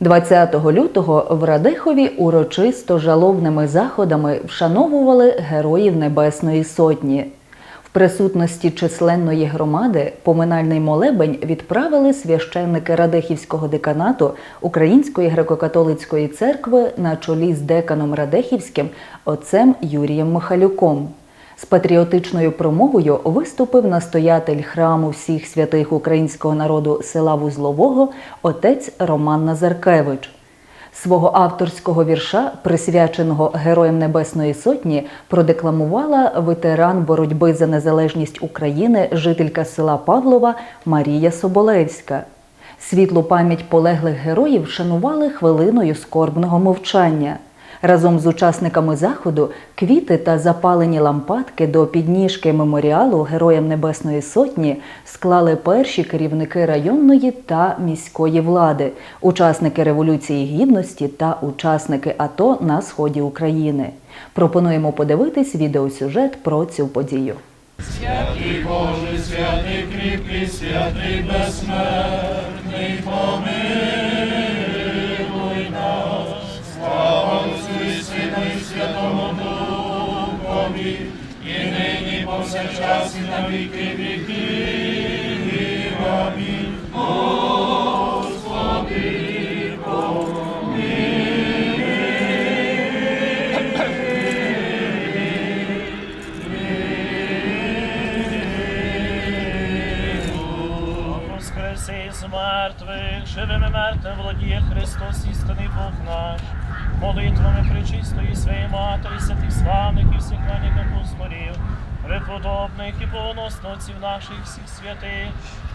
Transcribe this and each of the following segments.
20 лютого в Радехові урочисто жалобними заходами вшановували героїв Небесної Сотні. В присутності численної громади поминальний молебень відправили священники Радехівського деканату Української греко-католицької церкви на чолі з деканом Радехівським отцем Юрієм Михалюком. З патріотичною промовою виступив настоятель храму всіх святих українського народу села Вузлового отець Роман Назаркевич. Свого авторського вірша, присвяченого Героям Небесної Сотні, продекламувала ветеран боротьби за незалежність України, жителька села Павлова Марія Соболевська. Світлу пам'ять полеглих героїв вшанували хвилиною скорбного мовчання. Разом з учасниками заходу квіти та запалені лампадки до підніжки меморіалу Героям Небесної Сотні склали перші керівники районної та міської влади, учасники Революції Гідності та учасники АТО на сході України. Пропонуємо подивитись відеосюжет про цю подію. Святий Боже, святий кріпкий, святий безсмертний, помилуй повсякчас і на віки віків. Амінь. Господи, Воскресе із мертвих, живим і мертвим володіє Христос, істинний Бог наш. Молитвами пречистої своєї матері, святих славних і всіх ранніх апостолів, преподобних і повносно отців наших всіх святих,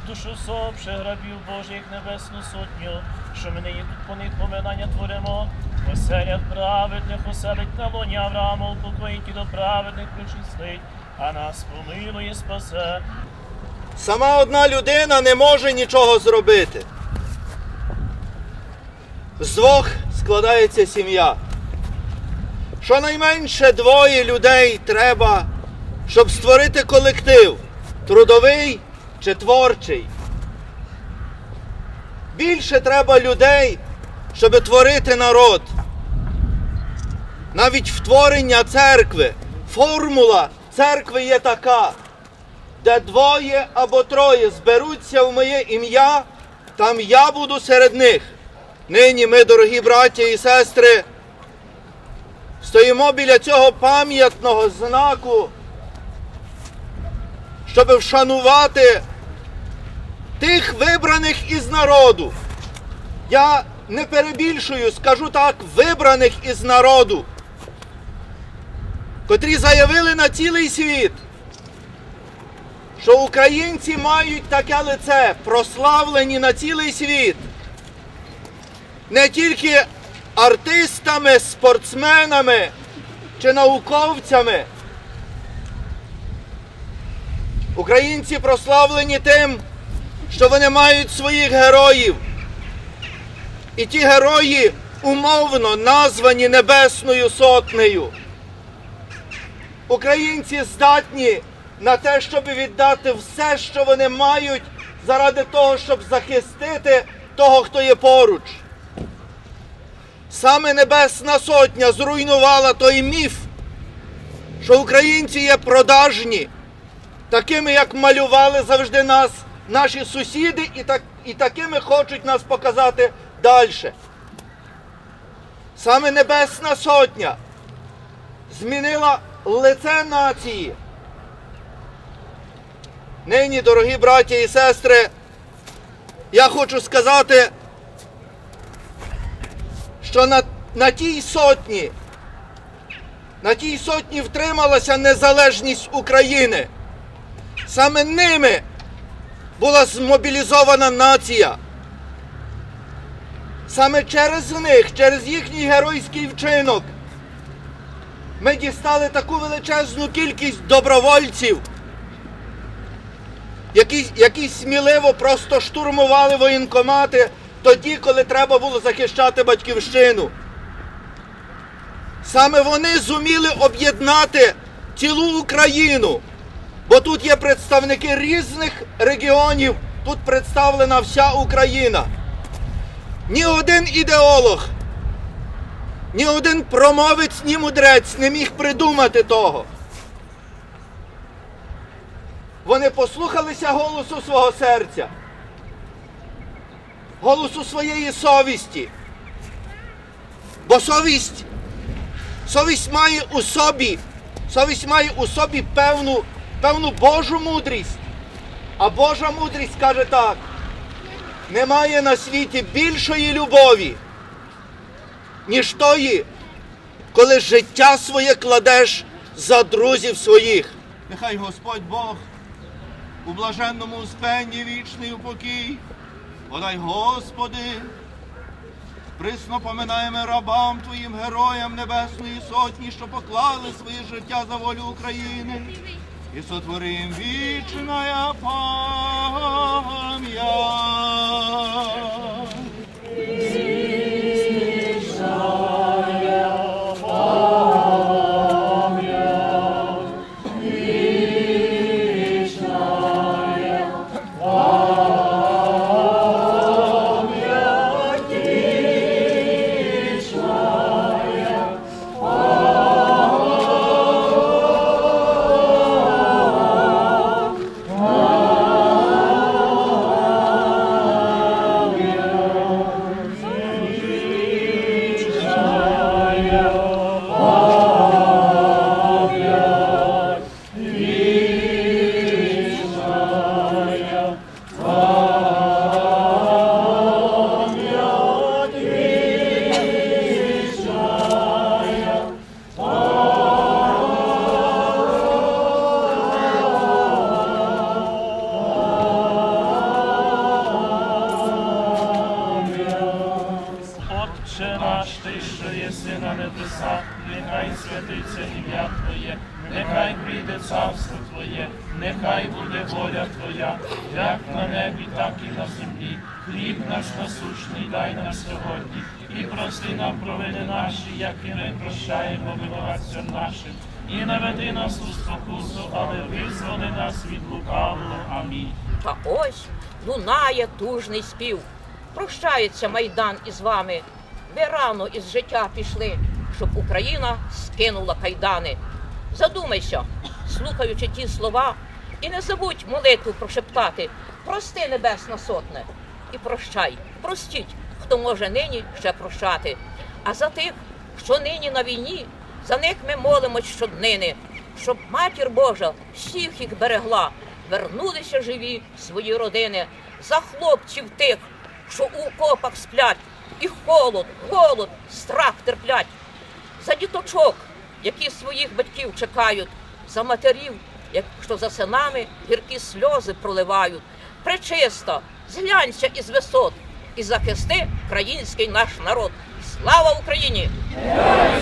душу сопше грабів Божих небесну сотню, що ми нині тут по них поминання творимо, оселях праведних оселить на лоні Авраама, упокоїть і до праведних причислить, а нас помилує, спасе. Сама одна людина не може нічого зробити. З двох складається сім'я. Щонайменше двоє людей треба, щоб створити колектив трудовий чи творчий. Більше треба людей, щоб творити народ. Навіть в творення церкви. Формула церкви є така де двоє або троє зберуться в моє ім'я, там я буду серед них. Нині ми, дорогі браття і сестри, стоїмо біля цього пам'ятного знаку, щоб вшанувати тих вибраних із народу. Я не перебільшую, скажу так, вибраних із народу, котрі заявили на цілий світ що українці мають таке лице, прославлені на цілий світ. Не тільки артистами, спортсменами чи науковцями. Українці прославлені тим, що вони мають своїх героїв. І ті герої умовно названі Небесною Сотнею. Українці здатні на те, щоб віддати все, що вони мають, заради того, щоб захистити того, хто є поруч. Саме Небесна Сотня зруйнувала той міф, що українці є продажні, такими, як малювали завжди нас наші сусіди, і, так, і такими хочуть нас показати далі. Саме Небесна Сотня змінила лице нації. Нині, дорогі браті і сестри, я хочу сказати, що на, на тій сотні, на тій сотні втрималася незалежність України. Саме ними була змобілізована нація. Саме через них, через їхній геройський вчинок, ми дістали таку величезну кількість добровольців які, які сміливо просто штурмували воєнкомати тоді, коли треба було захищати батьківщину. Саме вони зуміли об'єднати цілу Україну, бо тут є представники різних регіонів, тут представлена вся Україна. ні один ідеолог, ні один промовець, ні мудрець не міг придумати того. Вони послухалися голосу свого серця, голосу своєї совісті. Бо совість, совість має у собі, совість має у собі певну, певну Божу мудрість. А Божа мудрість каже так: немає на світі більшої любові, ніж тої, коли життя своє кладеш за друзів своїх. Нехай Господь Бог у блаженному успенні вічний упокій. Подай, Господи, присно поминаємо рабам Твоїм героям Небесної Сотні, що поклали своє життя за волю України. І сотворим вічна пам'ять. Святиться ім'я Твоє, нехай прийде царство Твоє, нехай буде воля Твоя, як на небі, так і на землі. Хліб наш насущний дай нам сьогодні, і прости нам провини наші, як і ми прощаємо винуватцям нашим. І не веди нас у спокусу, але визволи нас від лукавого. Амінь. Та ось лунає тужний спів. Прощається майдан із вами. Ви рано із життя пішли, щоб Україна скинула кайдани. Задумайся, слухаючи ті слова, і не забудь молитву прошептати. Прости, небесна сотне, і прощай, простіть, хто може нині ще прощати. А за тих, що нині на війні, за них ми молимось щоднини, щоб матір Божа всіх їх берегла, вернулися живі свої родини, за хлопців тих, що у окопах сплять, і холод, голод, страх терплять, за діточок, які своїх батьків чекають, за матерів, як що за синами гіркі сльози проливають. Пречисто, зглянься із висот і захисти український наш народ. Слава Україні! Ей,